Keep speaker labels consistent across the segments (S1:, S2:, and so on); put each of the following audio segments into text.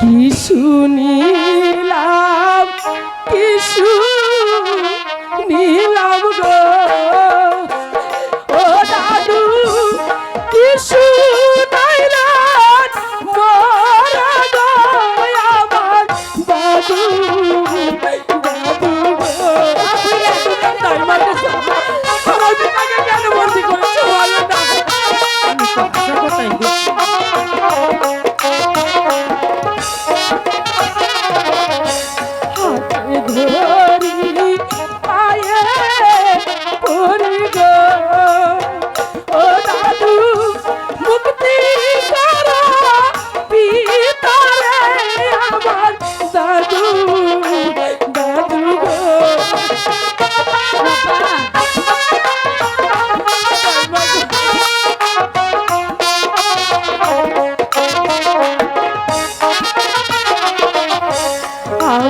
S1: কি শুনিলাম? কি শুনিলাম গো? ও দাদু কি শুনাইলাম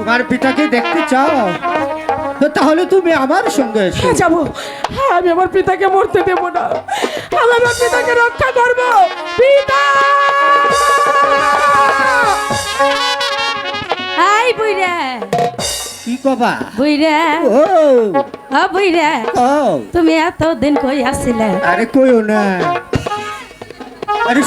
S2: তোমার পিতাকে দেখতে চাও? তাহলে তুমি আমার সঙ্গে এসো।
S1: হ্যাঁ যাব। হ্যাঁ আমি আমার পিতাকে মরতে দেবো না। আমি আমার পিতাকে রক্ষা করব। পিতা!
S3: আই বুইরা।
S2: কি কবা?
S3: বুইরা।
S2: ও।
S3: ও বুইরা।
S2: ও
S3: তুমি এতদিন কই আসছিলে
S2: আরে কইও না। আরে